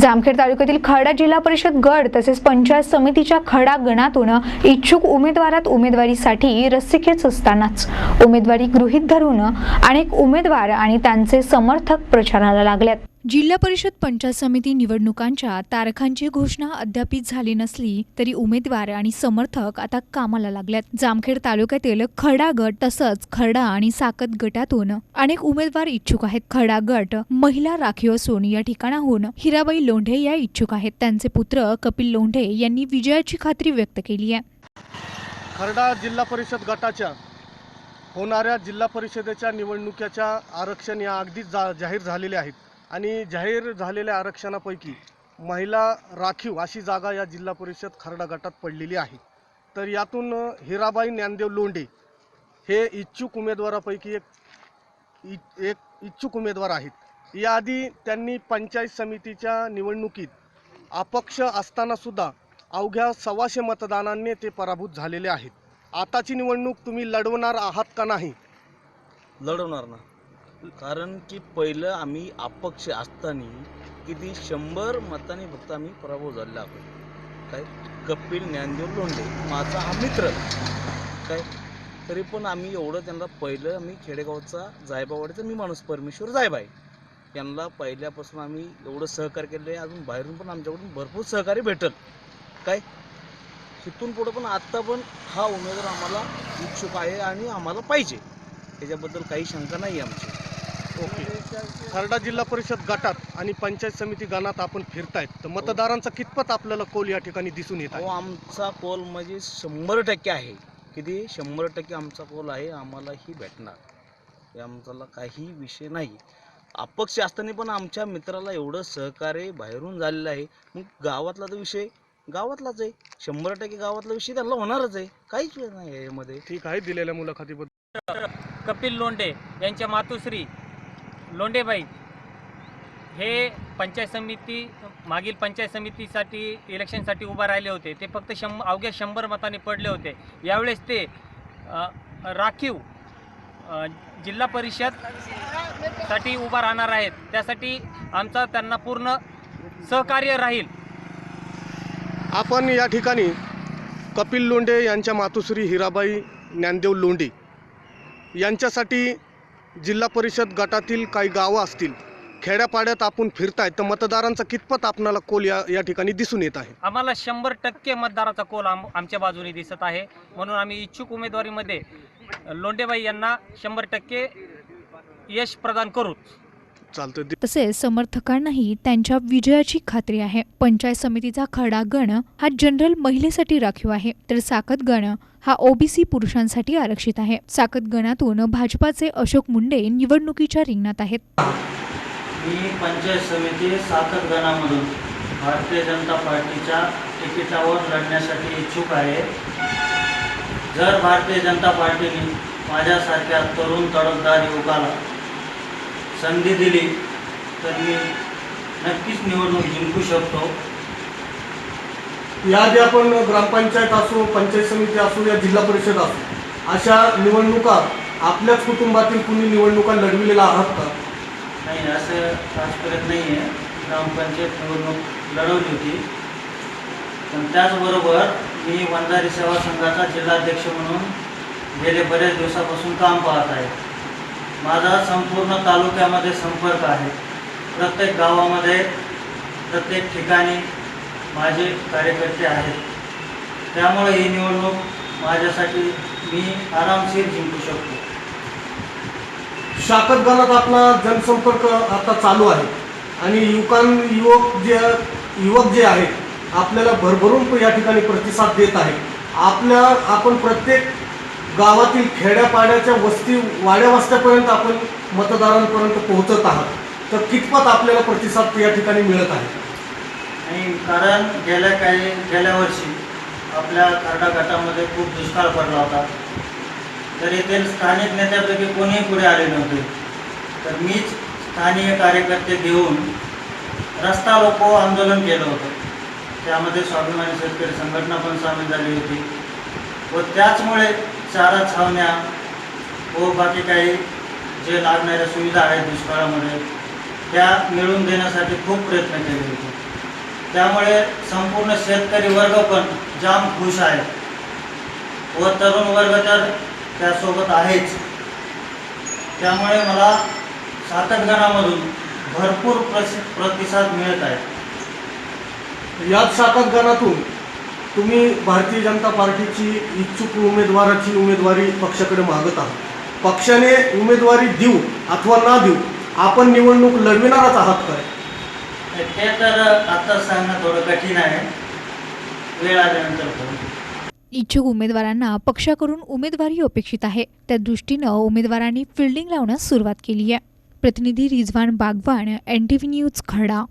जामखेड तालुक्यातील खडा जिल्हा परिषद गड तसेच पंचायत समितीच्या खडा गणातून इच्छुक उमेदवारात उमेदवारीसाठी रस्सीखेच असतानाच उमेदवारी गृहीत धरून अनेक उमेदवार आणि त्यांचे समर्थक प्रचाराला लागल्यात. जिल्हा परिषद पंचायत समिती निवडणुकांच्या तारखांची घोषणा अद्याप झाली नसली तरी उमेदवार आणि समर्थक आता कामाला लागल्यात. जामखेड तालुक्यातील खडा गट तसंच खडा आणि साकत गटातून अनेक उमेदवार इच्छुक आहेत. खडा गट महिला राखीव असून या ठिकाणाहून हिराबाई लोंढे या इच्छुक आहेत. त्यांचे पुत्र कपिल लोंढे यांनी विजयाची खात्री व्यक्त केली आहे. खरडा जिल्हा परिषद गटाच्या होणाऱ्या जिल्हा परिषदेच्या निवडणुकीच्या आरक्षण या अगदीच जा जाहीर झालेले आहेत. आणि जाहीर झालेल्या आरक्षणापैकी महिला राखीव अशी जागा या जिल्हा परिषद खरडा गटात पडलेली आहे. तर यातून हिराबाई ज्ञानदेव लोंढे हे इच्छुक उमेदवारापैकी एक इ- एक इच्छुक उमेदवार आहेत. याआधी त्यांनी पंचायत समितीच्या निवडणुकीत अपक्ष असतानासुद्धा अवघ्या सव्वाशे मतदानांनी ते पराभूत झालेले आहेत. आताची निवडणूक तुम्ही लढवणार आहात का नाही? लढवणार ना. कारण की पहिलं आम्ही अपक्ष असताना किती शंभर मतांनी फक्त आम्ही पराभव झालेला आहोत. काय? कपिल ज्ञानदेव लोंढे माझा हा मित्र. काय? तरी पण आम्ही एवढं त्यांना पहिलं आम्ही खेडेगावचा जायबावाडीचा मी माणूस परमेश्वर जायबाई. यांना पहिल्यापासून आम्ही एवढं सहकार्य केलं आहे अजून बाहेरून पण आमच्याकडून भरपूर सहकार्य भेटल. काय? तिथून पुढं पण आत्ता पण हा उमेदवार आम्हाला इच्छुक आहे आणि आम्हाला पाहिजे. त्याच्याबद्दल काही शंका नाही आमची. ओके. खरडा जिल्हा परिषद गटात आणि पंचायत समिती गणात आपण फिरतायत. तर मतदारांचा कितपत आपल्याला कोल या ठिकाणी दिसून येत आहे? आमचा कोल म्हणजे शंभर टक्के आहे. किती? शंभर टक्के आमचा कोल आहे आम्हालाही भेटणार. हे आमचा काही विषय नाही. अपक्ष असताना पण आमच्या मित्राला एवढं सहकार्य बाहेरून झालेलं आहे. मग गावातला तर विषय गावातलाच आहे. शंभर टक्के गावातला विषय त्यांना होणारच आहे. काहीच वेळ नाही आहे यामध्ये. ठीक आहे दिलेल्या मुलाखतीबद्दल. कपिल लोंढे यांच्या मातोश्री. लोंडेबाई हे पंचायत समिती मागील पंचायत समितीसाठी इलेक्शनसाठी उभा राहिले होते. ते फक्त शंभ अवघ्या शंभर मताने पडले होते. यावेळेस ते राखीव जिल्हा परिषदसाठी उभा राहणार आहेत. त्यासाठी आमचा त्यांना पूर्ण सहकार्य राहील. आपण या ठिकाणी कपिल लोंडे यांच्या मातोश्री हिराबाई ज्ञानदेव लोंडे यांच्यासाठी जिल्हा परिषद गटातील काही गावं असतील खेड्यापाड्यात आपण फिरताय तर मतदारांचा कितपत आपणाला कोल या या ठिकाणी दिसून येत आहे? आम्हाला शंभर टक्के मतदाराचा कोल आम आमच्या बाजूने दिसत आहे. म्हणून आम्ही इच्छुक उमेदवारीमध्ये लोंढेबाई यांना शंभर टक्के यश प्रदान करू चालतं तसेच समर्थकांनाही त्यांच्या विजयाची खात्री आहे. पंचायत समितीचा खडा गण हा जनरल महिलेसाठी राखीव आहे. तर साकत गण हा ओबीसी पुरुषांसाठी आरक्षित आहे. साकत गणातून भाजपाचे अशोक मुंडे निवडणुकीच्या रिंगणात आहेत. मी पंचायत समिती साखर गणामधून भारतीय जनता पार्टीच्या तिकिटावर लढण्यासाठी इच्छुक आहे. जर भारतीय जनता पार्टीने माझ्यासारख्या तरुण तडफदार युवकाला संधी दिली तर मी नक्कीच निवडणूक जिंकू शकतो. याआधी आपण ग्रामपंचायत असो पंचायत समिती असो या जिल्हा परिषद असो अशा निवडणुका आपल्याच कुटुंबातील कुणी निवडणुका लढविलेल्या आहात का? नाही असं आजपर्यंत नाही आहे ग्रामपंचायत निवडणूक लढवली होती. पण त्याचबरोबर मी वंजारी सेवा संघाचा जिल्हाध्यक्ष म्हणून गेले बऱ्याच दिवसापासून काम पाहत आहे. माझा संपूर्ण तालुक्यामध्ये संपर्क आहे. प्रत्येक गावामध्ये प्रत्येक ठिकाणी माझे कार्यकर्ते आहेत. त्यामुळे ही निवडणूक माझ्यासाठी मी आरामशीर जिंकू शकतो. शाखत आपला जनसंपर्क आता चालू आहे. आणि युवकां युवक जे युवक जे आहेत आपल्याला भरभरून या ठिकाणी प्रतिसाद देत आहे आपल्या आपण प्रत्येक गावातील खेड्यापाड्याच्या वस्ती वाड्या वस्त्यापर्यंत आपण मतदारांपर्यंत पोहोचत आहात. तर कितपत आपल्याला प्रतिसाद या ठिकाणी मिळत आहे? आणि कारण गेल्या काही गेल्या वर्षी आपल्या खरडा गटामध्ये खूप दुष्काळ पडला होता. तर येथील स्थानिक नेत्यापैकी कोणीही पुढे आले नव्हते. तर मीच स्थानिक कार्यकर्ते घेऊन रस्ता रोको आंदोलन केलं होतं. त्यामध्ये स्वाभिमानी शेतकरी संघटना पण सामील झाली होती. व त्याचमुळे चारा छावण्या व बाकी काही जे लागणाऱ्या सुविधा आहेत दुष्काळामध्ये त्या मिळवून देण्यासाठी खूप प्रयत्न केले होते. त्यामुळे संपूर्ण शेतकरी वर्ग पण जाम खुश आहे. व तरुण वर्ग तर त्यासोबत आहेच. त्यामुळे मला सातकगणामधून भरपूर प्रसि प्रतिसाद मिळत आहे. याच सातकगणातून तुम्ही भारतीय जनता पार्टीची इच्छुक उमेदवाराची उमेदवारी पक्षाकडे मागत आहात. पक्षाने उमेदवारी देऊ अथवा ना देऊ आपण निवडणूक लढविणारच आहात काय ते तर आत्ताच सांगणं थोडं कठीण आहे. वेळ आल्यानंतर इच्छुक उमेदवारांना पक्षाकडून उमेदवारी अपेक्षित आहे. त्या दृष्टीनं उमेदवारांनी फिल्डिंग लावण्यास सुरुवात केली आहे. प्रतिनिधी Rizwan Bagwan N T V news खडा.